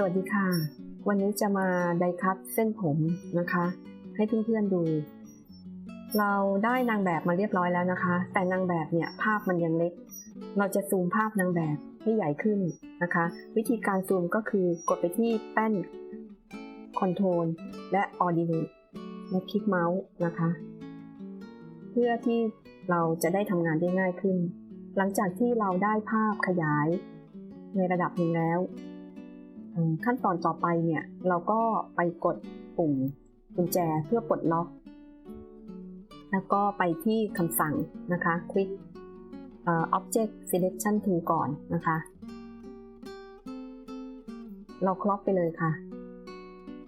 สวัสดีค่ะ วันนี้จะมาไดคัตเส้นผมนะคะ ให้เพื่อนๆดู เราได้นางแบบมาเรียบร้อยแล้วนะคะ แต่นางแบบเนี่ยภาพมันยังเล็ก เราจะซูมภาพนางแบบให้ใหญ่ขึ้นนะคะ วิธีการซูมก็คือกดไปที่แป้นคอนโทรลและออ i ดิเนและคลิกเมาส์นะคะ เพื่อที่เราจะได้ทำงานได้ง่ายขึ้น หลังจากที่เราได้ภาพขยายในระดับหนึ่งแล้ว ขั้นตอนต่อไปเนี่ย เราก็ไปกดปุ่มกุญแจเพื่อปลดล็อก แล้วก็ไปที่คำสั่งนะคะ Quick Object Selection Tool ก่อนนะคะ เราครอปไปเลยค่ะ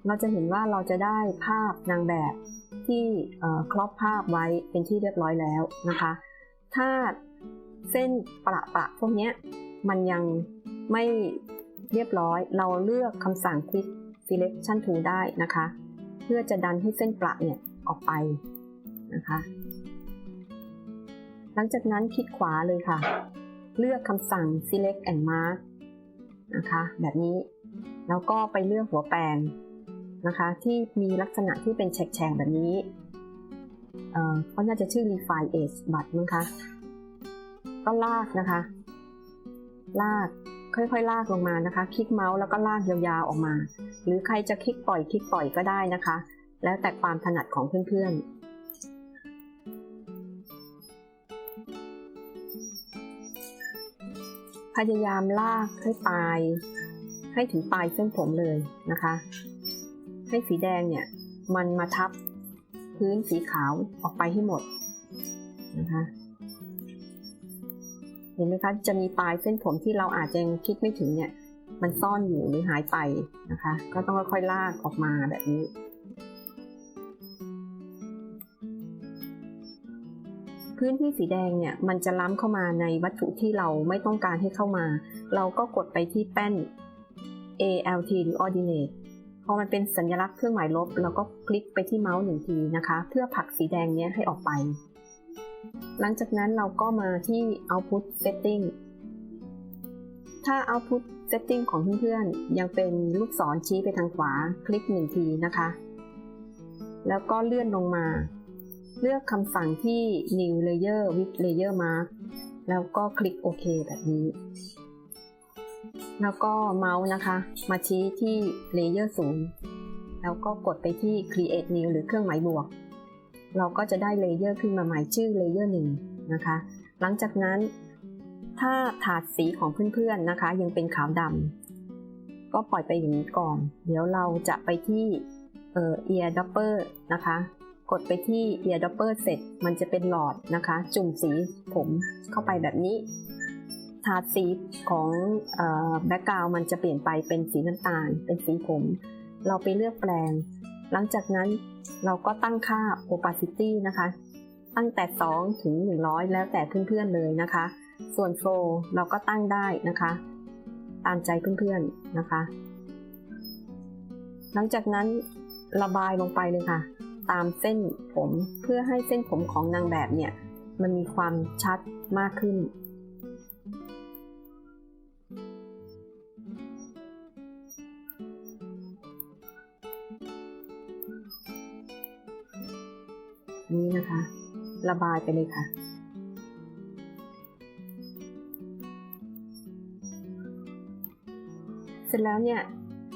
เราจะเห็นว่าเราจะได้ภาพนางแบบที่เอ่อครอปภาพไว้เป็นที่เรียบร้อยแล้วนะคะ ถ้าเส้นประประพวกเนี้ยมันยังไม่ เรียบร้อย เราเลือกคำสั่ง Quick Selection Tool ได้นะคะ เพื่อจะดันให้เส้นประเนี่ยออกไปนะคะ หลังจากนั้นคลิกขวาเลยค่ะ เลือกคำสั่ง Select and Mark นะคะ แบบนี้ แล้วก็ไปเลือกหัวแปลงนะคะ ที่มีลักษณะที่เป็นแฉกๆแบบนี้เอ่อเขาน่าจะชื่อ Refine Edge บัตมั้งคะ ก็ลากนะคะ ลาก ค่อยๆ ลากลงมานะคะ คลิกเมาส์แล้วก็ลากยาวๆออกมา หรือใครจะคลิกปล่อยคลิกปล่อยก็ได้นะคะ แล้วแต่ความถนัดของเพื่อนๆพยายามลากให้ปลาย ให้ถึงปลายเส้นผมเลยนะคะ ให้สีแดงเนี่ย มันมาทับพื้นสีขาวออกไปให้หมดนะคะ ห็นไหมคะจะมีปลายเส้นผมที่เราอาจจะยังคิดไม่ถึงเนี่ยมันซ่อนอยู่หรือหายไปนะคะ ก็ต้องค่อยๆลากออกมาแบบนี้ พื้นที่สีแดงเนี่ยมันจะล้ำเข้ามาในวัตถุที่เราไม่ต้องการให้เข้ามา เราก็กดไปที่แป้น ALT หรือ Ordinate พอมันเป็นสัญลักษณ์เครื่องหมายลบ เราก็คลิกไปที่เมาส์หนึ่งทีนะคะ เพื่อผลักสีแดงเนี้ยให้ออกไป หลังจากนั้นเราก็มาที่ Output Setting ถ้า Output Setting ของเพื่อนๆ ยังเป็นลูกศรชี้ไปทางขวา คลิกหนึ่งทีนะคะ แล้วก็เลื่อนลงมา เลือกคำสั่งที่ New Layer with Layer Mark แล้วก็คลิกโอเคแบบนี้ แล้วก็เมาส์นะคะ มาชี้ที่ Layer 0แล้วก็กดไปที่ Create New หรือเครื่องหมายบวก เราก็จะได้เลเยอร์ขึ้นมาใหม่ชื่อเลเยอร์หนึ่งนะคะ หลังจากนั้นถ้าถาดสีของเพื่อนๆนะคะ ยังเป็นขาวดำก็ปล่อยไปอย่างนี้ก่อน เดี๋ยวเราจะไปที่เอ่อ ear dropper นะคะ กดไปที่ ear dropper เสร็จมันจะเป็นหลอดนะคะ จุ่มสีผมเข้าไปแบบนี้ถาดสีของแบ็กกราวมันจะเปลี่ยนไปเป็นสีน้ำตาล เป็นสีผม เราไปเลือกแปลง หลังจากนั้นเราก็ตั้งค่า opacity นะคะ ตั้งแต่ 2 ถึง 100 แล้วแต่เพื่อนๆเลยนะคะ ส่วน flow เราก็ตั้งได้นะคะ ตามใจเพื่อนๆนะคะ หลังจากนั้นระบายลงไปเลยค่ะ ตามเส้นผมเพื่อให้เส้นผมของนางแบบเนี่ย มันมีความชัดมากขึ้น นี้นะคะ ระบายไปเลยค่ะ เสร็จแล้วเนี่ย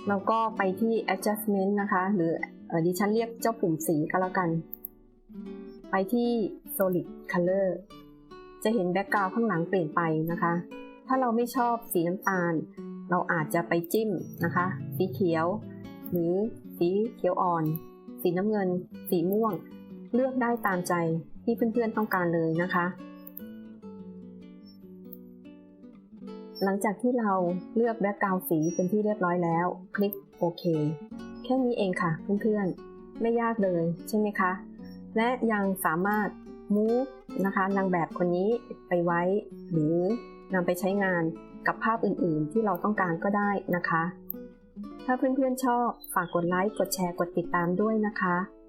เราก็ไปที่ adjustment นะคะ หรือดิฉันเรียกเจ้าปุ่มสีก็แล้วกัน ไปที่ solid color จะเห็นแบ็กกราวข้างหลังเปลี่ยนไปนะคะ ถ้าเราไม่ชอบสีน้ำตาล เราอาจจะไปจิ้มนะคะ สีเขียว หรือสีเขียวอ่อน สีน้ำเงิน สีม่วง เลือกได้ตามใจที่เพื่อนๆต้องการเลยนะคะ หลังจากที่เราเลือกแบ็กกราวสีเป็นที่เรียบร้อยแล้ว คลิกโอเค แค่นี้เองค่ะเพื่อนๆ ไม่ยากเลยใช่ไหมคะ และยังสามารถ move นะคะนางแบบคนนี้ไปไว้ หรือนำไปใช้งานกับภาพอื่นๆ ที่เราต้องการก็ได้นะคะ ถ้าเพื่อนๆชอบฝากกดไลค์ กดแชร์ กดติดตามด้วยนะคะ